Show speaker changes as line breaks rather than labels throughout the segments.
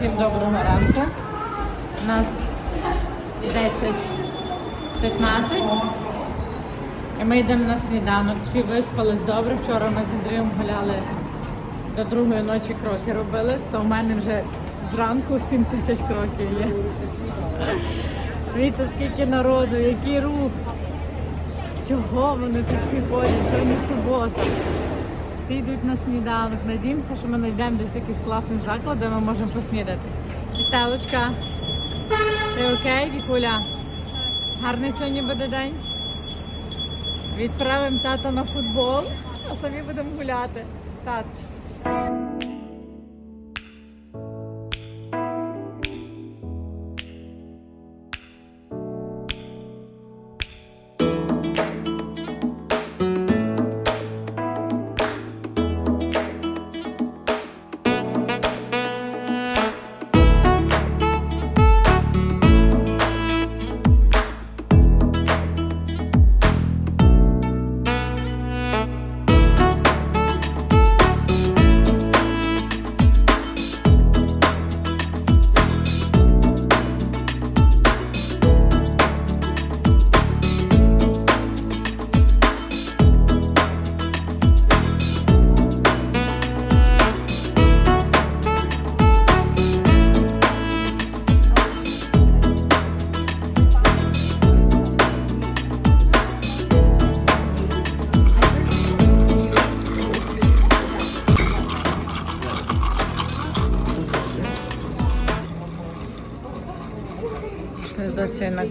Всім доброго ранку. У нас 10.15. І ми йдемо на сніданок. Всі виспались добре. Вчора ми з Андрієм гуляли до другої ночі кроки робили, то в мене вже зранку 7 тисяч кроків є. Дивіться, скільки народу, який рух. Чого вони тут всі ходять? Це не субота. Всі йдуть на сніданок. Надіємося, що ми знайдемо десь якийсь класний заклад, де ми можемо поснідати. Стелочка, ти окей, Вікуля? Гарний сьогодні буде день. Відправимо тата на футбол, а самі будемо гуляти. Тат.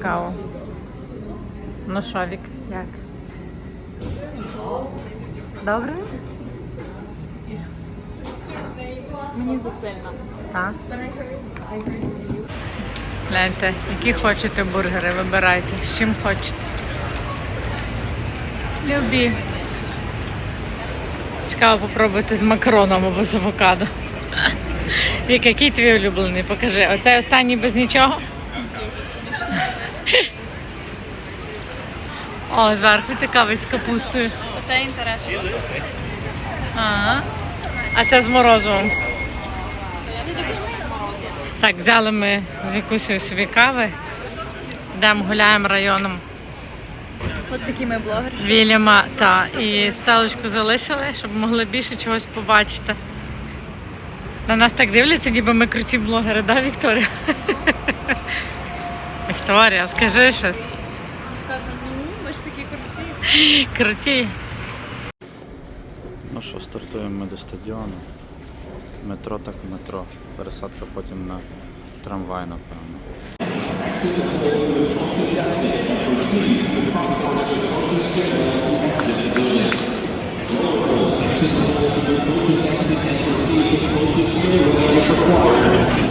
Каву. Ну що, Вік, як? Добре?
Мені засильно.
Так. Гляньте, які хочете бургери, вибирайте. З чим хочете. Любі. Цікаво попробувати з макароном або з авокадо. Вік, який твій улюблений? Покажи. Оцей останній без нічого? О, зверху цікавий з капустою.
Оце інтересно.
Ага. А це з морозивом. Так, взяли ми з Вікусею собі кави. Йдемо гуляємо районом
От такі ми блогери.
Вільяма та і сталочку залишили, щоб могли більше чогось побачити. На нас так дивляться, ніби ми круті блогери, да, Вікторія? Вікторія, скажи щось.
Круті.
Ну що, стартуємо ми до стадіону. Метро так метро. Пересадка потім на трамвай, напевно.
Just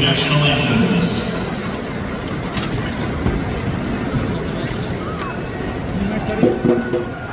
national anthems. Thank you.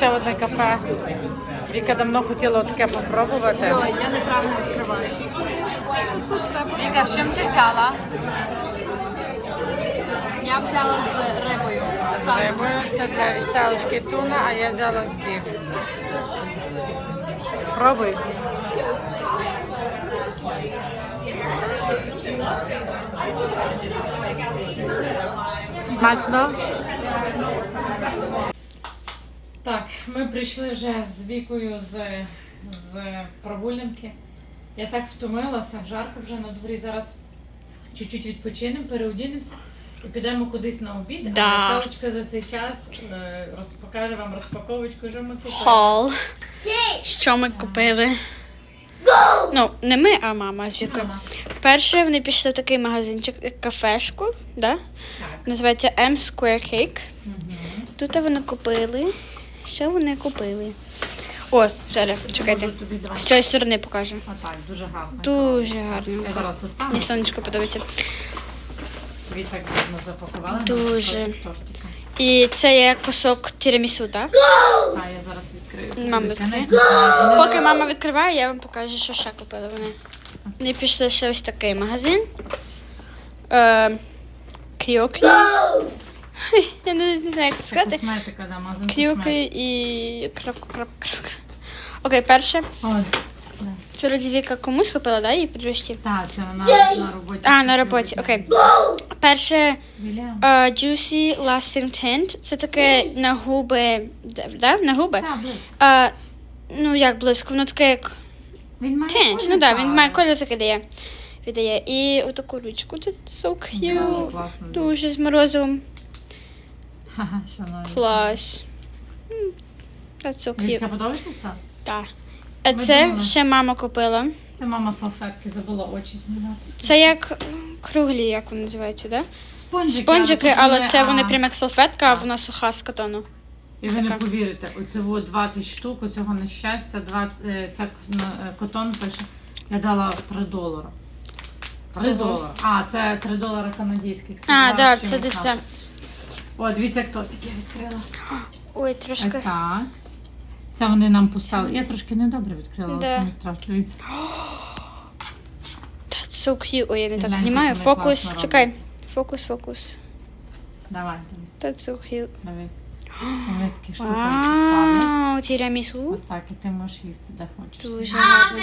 Ще одне кафе. Віка давно хотіла таке попробувати.
Я неправильно відкриваю.
Віка, з чим ти взяла?
Я взяла з рибою.
З рибою. Це для вісталочки туна, а я взяла з біф. Пробуй. Смачно? Так, ми прийшли вже з вікою з, з прогулянки. Я так втомилася, жарко вже на дворі. Зараз чуть-чуть відпочинемо, переодінемося і підемо кудись на обід.
Да.
А Ставочка за цей час е, роз- покаже вам розпаковочку, що ми купили.
Хол. Що ми купили? Ну, не ми, а мама з вікою. Перше вони пішли в такий магазинчик, кафешку, да?
Так.
називається M Square Cake.
Мгм.
Тут вони купили. Що вони купили? О, зараз, чекайте.
Тобі.
З цієї сторони покажу.
Отак, дуже гарно.
Дуже гарно.
Я зараз достану.
Мені сонечко подобається.
Ви так гарно запакували.
Дуже. І це є кусок тірамісу, так?
Так, я зараз відкрию.
Мама відкриє. Поки мама відкриває, я вам покажу, що ще купили вони. Вони пішли ще ось такий магазин. Е. Я не знаю, як це сказати.
косметика, да, магазин косметики.
і крапка, крапка, крапка. Окей, перше.
Ось, да.
Це Родівіка комусь купила, да? І підвищі.
Так, це вона на роботі.
А, на роботі, окей. Перше
Віля.
е, Juicy Lasting Tint. Це таке на губи. де- Да? На губи?
Так, близько.
Е, ну, як близько, воно таке як
Він має колір,
ну так, він має колір такий дає. Віддає. І отаку ручку. Це so
Дуже
cute.
класно.
Дуже з морозивом. Клас. That's so cute.
подобається став?
Так. А це
думали.
ще мама купила.
Це мама салфетки, забула очі змінати.
Це як круглі, як вони називаються, да?
Спонжики.
Спонжики, але це вони прям як салфетка, а вона суха з катону.
І ви не
Така.
повірите, оцього 20 штук, оцього нещастя, 20, е, ця ну, е, котон пише, я дала 3 долари. 3
Ого.
долари. А, це 3 долари канадських. Це
А, так,
з
це десь
там. О, дивіться, хто тільки відкрила.
Ой,
Ось
трошки.
так. Це вони нам поставили. Я трошки недобре відкрила, але
Да.
це не страшно. Дивіться.
That's so cute. Ой, я не так
Гляньте,
знімаю.
як вони
Фокус,
класно
чекай.
роблять.
Фокус, фокус.
Давай, дивись,
That's so cute.
дивись. Вони такі штукенці ставлять.
Вау, тірамісу.
Ось так, і ти можеш їсти де хочеш.
Дуже гарно.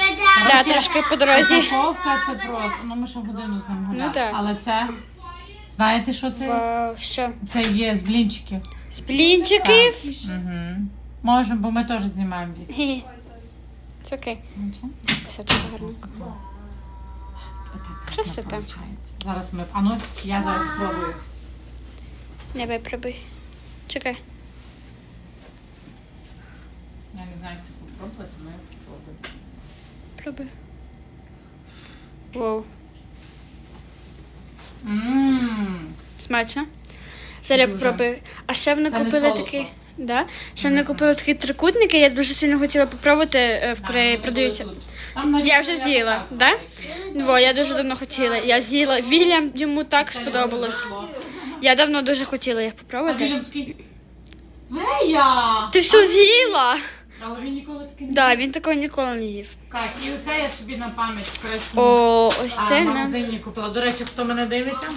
Да, трошки по дорозі.
Упаковка це просто. Ну ми ще годину з ним гуляли.
Ну, так.
Але це. Знаєте, що це?
Вау, що?
Це є з блінчиків.
З блінчиків?
Угу. Можемо, бо ми теж знімаємо від.
Хе-хе. Це окей.
Нічого?
Писати гарненько.
Отак
Красота.
виходить. Зараз ми. А ну, я зараз спробую.
Давай, пробуй. Чекай.
Я не знаю, як це попробувати, я попробую.
Пробуй. Вау.
Ммм.
Смачно. Зараз
Дуже.
попробую. А ще вони
Це не
купили
солодко.
такі. Да? Ще вони купили такі трикутники, я дуже сильно хотіла попробувати е, в Кореї продаються. Я вже з'їла, да? Во, я дуже давно хотіла. Я з'їла. Вільям йому так сподобалось. Я давно дуже хотіла їх
А
попробувати.
Вільям такий. Вея!
Ти все з'їла?
Але він ніколи такий не
Да, він такого ніколи не їв.
Так, і оце я собі на пам'ять в
О, ось
а,
це не.
магазині купила. До речі, хто мене дивиться,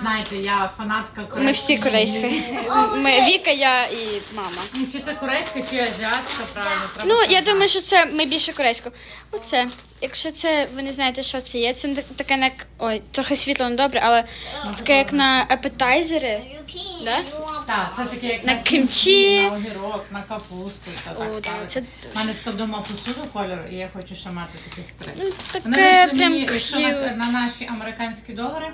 знаєте, я фанатка корейської.
Ми всі корейські. Ми Віка, я і мама.
Ну, Чи це корейська, чи азіатська, правильно? Треба
Ну, я думаю, що це ми більше корейську. Оце. Якщо це ви не знаєте, що це є, це не так- таке як. Ой, трохи світло не добре, але це таке як на апетайзери. Да?
Так, це таке як
На кімчі.
на огірок, на капусту. Та
О,
так
да,
ставити.
це
У мене така вдома посуду кольору, і я хочу ще мати таких три.
Ну,
Вони
таке
вийшли
прям
мені якщо на, на наші американські долари.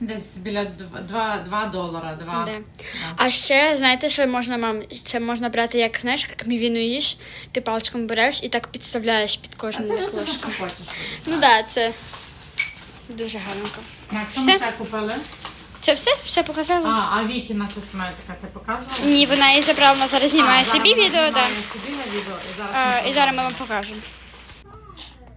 Десь біля 2, 2 долара. 2.
Да. А ще, знаєте, що можна мам, це можна брати як знаєш, як мівіну їш, ти паличком береш і так підставляєш під
А
кожну
це вже ти
ложку.
хочеш.
Ну так, да, це дуже гарненько.
Як що ми
Все?
ще купили?
Це все? Все показала?
А, а Вікіна косметика ти показувала?
Ні, вона її забрала, вона зараз знімає
А,
собі
зараз вона
відео, так.
знімає собі на відео, і зараз
А,
ми
і зараз ми вам покажемо.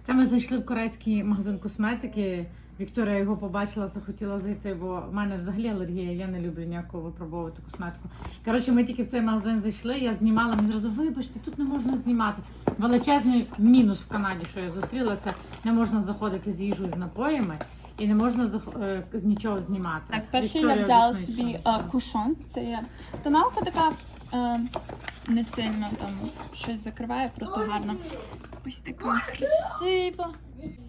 Це ми зайшли в корейський магазин косметики. Вікторія його побачила, захотіла зайти, бо в мене взагалі алергія, я не люблю ніякого випробовувати косметику. Коротше, ми тільки в цей магазин зайшли, я знімала, мені зразу, вибачте, тут не можна знімати. Величезний мінус в Канаді, що я зустріла, це не можна заходити з їжею з напоями і не можна зах- е, з нічого знімати.
Так, перше я взяла собі
що
е, кушон. Це є тоналка така е, не сильно там щось закриває, просто гарно. Ось така красива.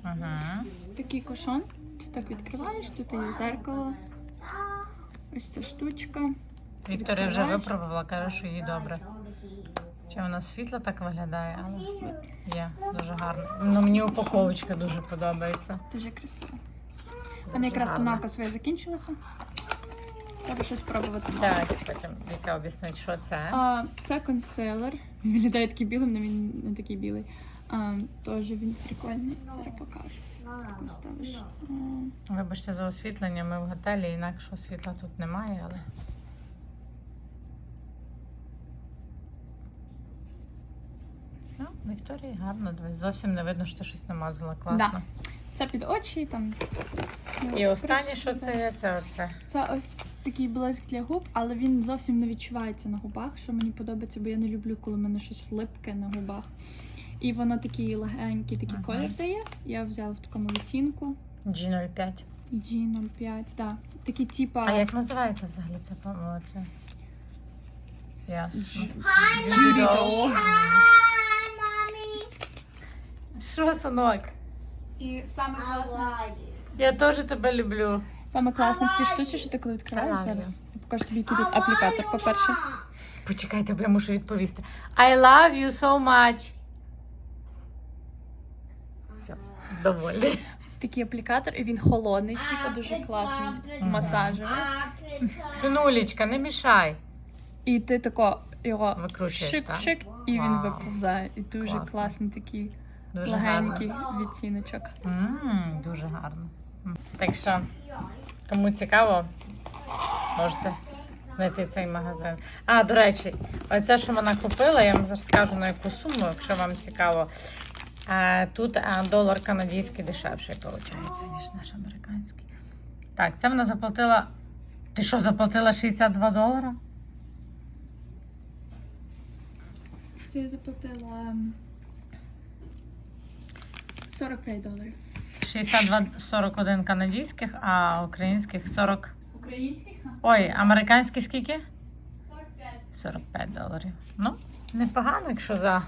Ага.
Такий кушон. Ти так відкриваєш, тут є зеркало. Ось ця штучка.
Вікторія вже випробувала, каже, що їй добре. Чи вона світло так виглядає, але є дуже гарно. Ну мені упаковочка дуже подобається.
Дуже красиво. Мене якраз тоналка своя закінчилася. Треба щось спробувати.
Так, потім Віка об'яснить, що це.
А, це консилер. Він виглядає таким білим, але він не такий білий. А, Теж він прикольний. Зараз покажу. Таку ставиш. А,
Вибачте за освітлення, ми в готелі, інакшого світла тут немає, але. Ну, Вікторії гарно, дивись. Зовсім не видно, що ти щось намазала. Класно.
Це під очі там. ну,
І останнє, що це є, це оце.
Це ось такий блиск для губ, але він зовсім не відчувається на губах, що мені подобається, бо я не люблю, коли в мене щось липке на губах. І воно такий легенький такий
Ага.
колір дає. Я взяла в такому відтінку.
G05.
G05, да. Такі типа.
А як називається взагалі це по це? Ясно. Що, синок?
І саме класне.
Я теж тебе люблю.
Саме класне в цій штуці, що ти коли відкриваєш зараз. Я покажу тобі, який тут аплікатор, по-перше.
Почекайте, бо я мушу відповісти. I love you so much. Все, доволі.
Це такий аплікатор, і він холодний, типу, дуже класний, масажевий.
Синулечка, не мішай.
І ти тако його
Викручуєш, так?
шик-шик, і він
Вау.
виповзає. І дуже
Класно.
класний такий
Дуже
легенький
гарно.
відтіночок.
М, дуже гарно. Так що, кому цікаво, можете знайти цей магазин. А, до речі, оце, що вона купила, я вам зараз скажу на яку суму, якщо вам цікаво. Е, Тут е, долар канадський дешевший, виходить, ніж наш американський. Так, це вона заплатила. Ти що, заплатила 62 долара?
Це я заплатила м, 45 доларів.
62 41 канадських, а українських 40.
Українських?
Ой, американські скільки? 45. 45 доларів. Ну, непогано, якщо за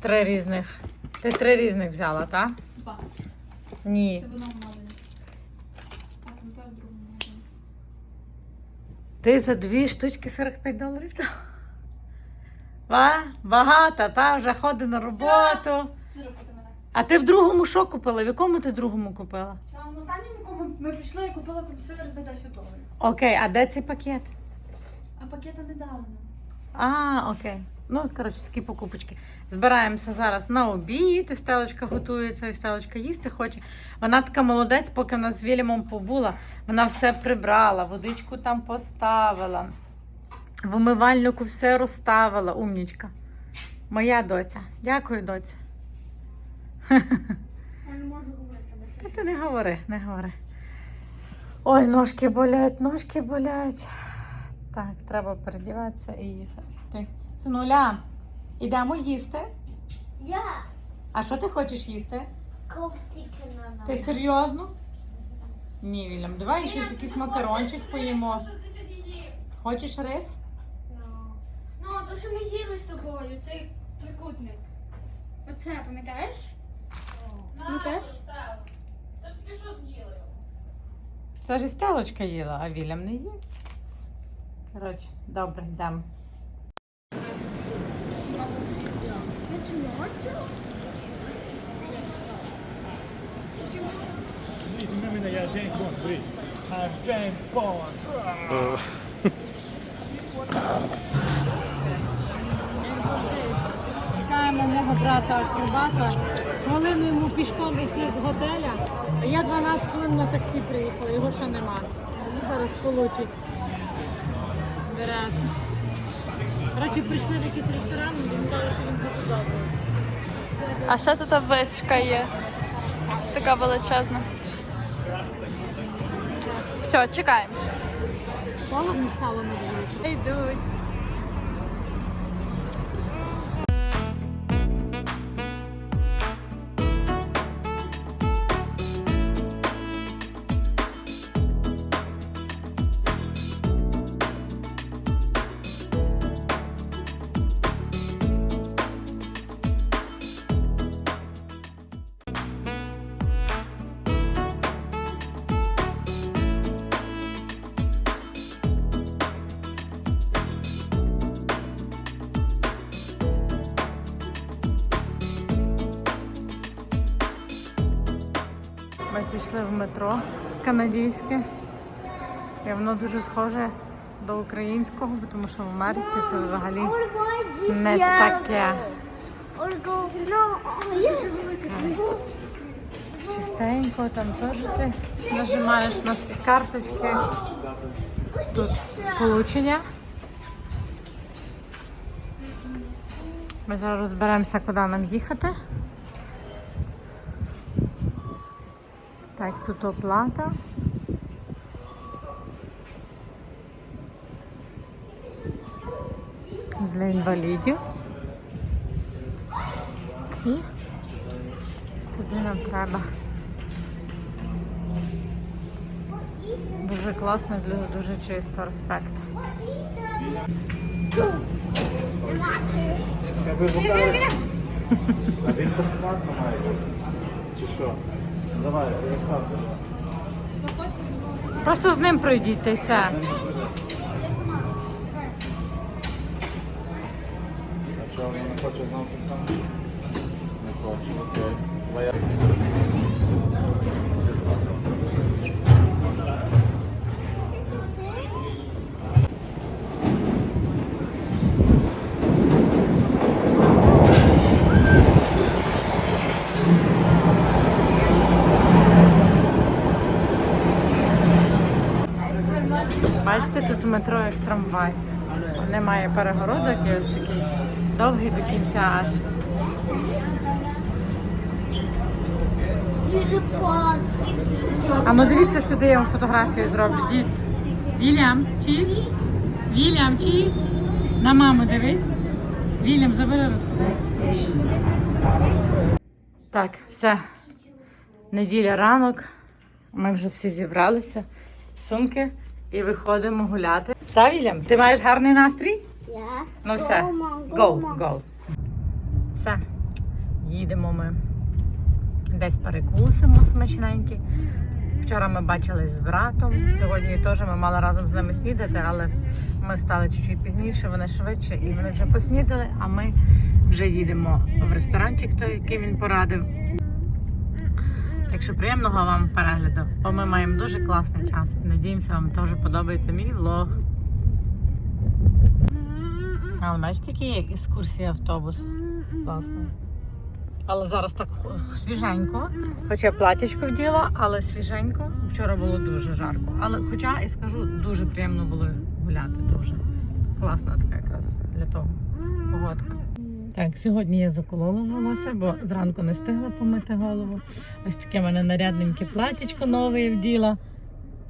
три різних. Ти три різних взяла, так?
Два.
Ні.
Це в одному. А там то в другому.
Ти за дві штучки 45 доларів дала? Ва? Багато, та вже ходить на роботу.
Рухайте мене.
А ти в другому що купила? В якому ти другому купила?
В самому останньому кому ми пішли і купила кондиціонер за 10 доларів.
Окей, а де цей пакет?
А пакета не дали нам.
А, окей. Ну, коротше, такі покупочки. Збираємося зараз на обід, і Стелочка готується, і Стелочка їсти хоче. Вона така молодець, поки вона з Вільямом побула, вона все прибрала, водичку там поставила, в умивальнику все розставила. Умнічка. Моя доця. Дякую, доця.
Я не можу говорити.
Та ти не говори, не говори. Ой, ножки болять, ножки болять. Так, треба передіватися і їхати. Синуля, ідемо їсти.
Я
А що ти хочеш їсти?
коптики на
Ти серйозно? Ні, Вільям, давай щось якийсь макарончик поїмо. Хочеш рис?
Ну, то що ми їли з тобою, цей трикутник. Оце, пам'ятаєш? Пам'ятаєш?
Це ж і стелочка їла, а Вільям не їв. Коротше, добре, йдемо.
Візьми мене, я Джеймс Бонд, диви. I'm Джеймс Бонд.
Чекаємо мого брата акробата. Хвилину йому пішком йти з готеля. А я 12 хвилин на таксі приїхала, його ще нема. Зараз получить. Берет. Коротше, прийшли в якийсь ресторан, він каже, що він дуже добрий.
А ще тут вишка є. Ось така величезна. Все, чекаємо.
Холодно стало на вулиці. Йдуть. Метро канадське. І воно дуже схоже до українського, тому що в Америці це взагалі не таке. Чистенько, там теж ти нажимаєш на всі карточки. Тут сполучення. Ми зараз розберемося, куди нам їхати. Так, тут оплата. Для інвалідів. І ось туди нам треба. Дуже класно, дуже, чисто, респект.
А він безплатно має. Чи що? Давай, я ставлю.
Просто з ним пройдіть та й все.
Якщо вона не хоче знову там. Не хоче, окей. Моя-
Бачите, тут метро як трамвай. Немає перегородок і ось такий довгий до кінця аж. А ну дивіться сюди, я вам фотографію зроблю. Дітки. Вільям, чіз. Вільям, чіз. На маму дивись. Вільям, забери руку. Так, все. Неділя ранок. Ми вже всі зібралися. Сумки і виходимо гуляти. Та, Вільям, ти маєш гарний настрій?
Yeah.
Ну все.
Go, Mom, go,
Go, go. Все. Їдемо ми. Десь перекусимо смачненькі. Вчора ми бачились з братом. Сьогодні теж ми мали разом з ними снідати, але ми встали чуть-чуть пізніше, вони швидше, і вони вже поснідали, а ми вже їдемо в ресторанчик, той, який він порадив. Так що приємного вам перегляду, бо ми маємо дуже класний час надіємося, вам теж подобається мій влог. Але бачите, який екскурсія автобус. Класно. Але зараз так свіженько. Хоча платячко вділа, але свіженько. Вчора було дуже жарко. Але хоча і скажу, дуже приємно було гуляти. Дуже класна така якраз для того погодка. Так, сьогодні я заколола волосся, бо зранку не встигла помити голову. Ось таке в мене нарядненьке платічко нове я вділа.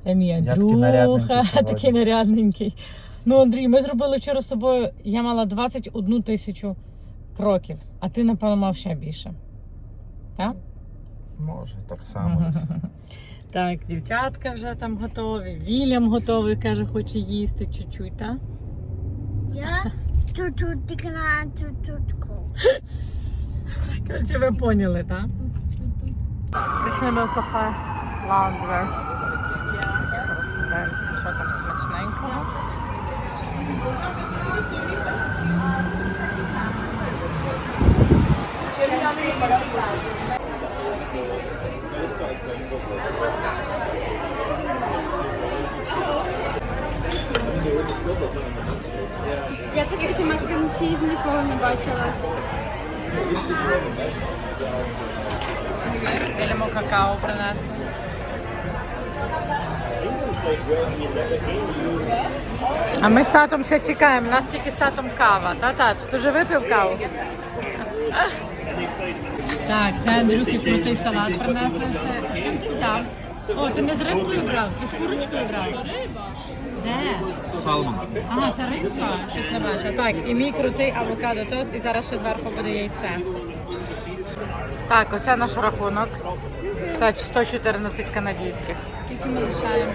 Це мій
Я такий нарядненький
Андрюха, такий нарядненький. Ну, Андрій, ми зробили вчора з тобою. Я мала 21 тисячу кроків, а ти, напевно, мав ще більше. Так?
Може, так само.
Так, дівчатка вже там готові. Вільям готовий, каже, хоче їсти чуть-чуть, так?
Yeah. Тут тут канал, тут ко.
Коротше, ви поняли, так? Прийшли ми в кафе Ландвер. Зараз подивимося, що там смачненького.
Я такий ще чіз ніколи не бачила.
Какао принесли. А ми з татом ще чекаємо. У нас тільки з татом кава. Та тат, ти вже випив каву? Так, це Андрюхи крутий салат принесли. Це- Що ти взяв? О, ти не з рибкою брав, ти з курочкою брав. Де? Ага, це рибка. Щось не бачу. Так, і мій крутий авокадо тост, і зараз ще зверху буде яйце. Так, оце наш рахунок. Це 114 канадійських.
Скільки ми лишаємо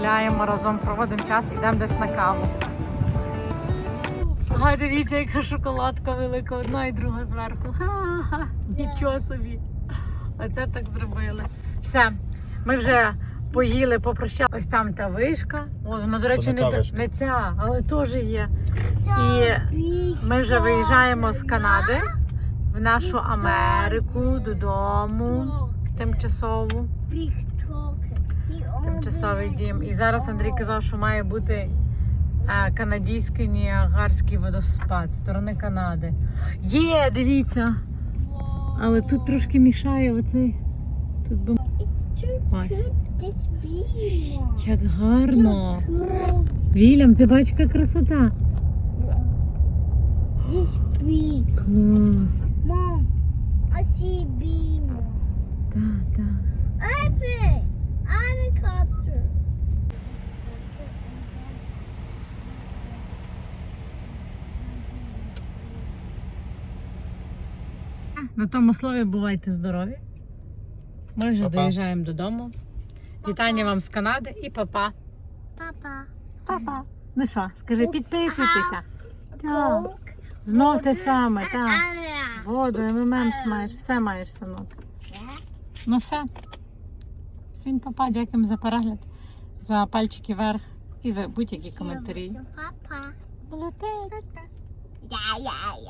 гуляємо разом, проводимо час, йдемо десь на каву. Ага, дивіться, яка шоколадка велика, одна і друга зверху. Ха-ха, нічого собі. Оце так зробили. Все, ми вже поїли, попрощали. Ось там та вишка. О, вона, до речі,
не
не,
та
та- не ця, але теж є. І ми вже виїжджаємо з Канади в нашу Америку додому тимчасово. Тимчасовий дім. І зараз Андрій казав, що має бути а, канадійський Ніагарський водоспад з сторони Канади. Є, дивіться! Але тут трошки мішає оцей. Тут би... Ось. Як гарно! Вільям, ти бачиш, яка красота? Клас!
Mom, I see bee, Mom.
Так, так.
Epic! Helicopter.
На тому слові бувайте здорові. Ми вже
Па-па.
доїжджаємо додому. Вітання вам з Канади і папа.
Papa.
Папа. Ну що, скажи, підписуйтеся. Так. Знов те саме, так. Воду, МММС маєш, все маєш, синок. Ну все. Всім папа, дякуємо за перегляд, за пальчики вверх і за будь-які коментарі. Молодець.
Yeah, yeah, yeah.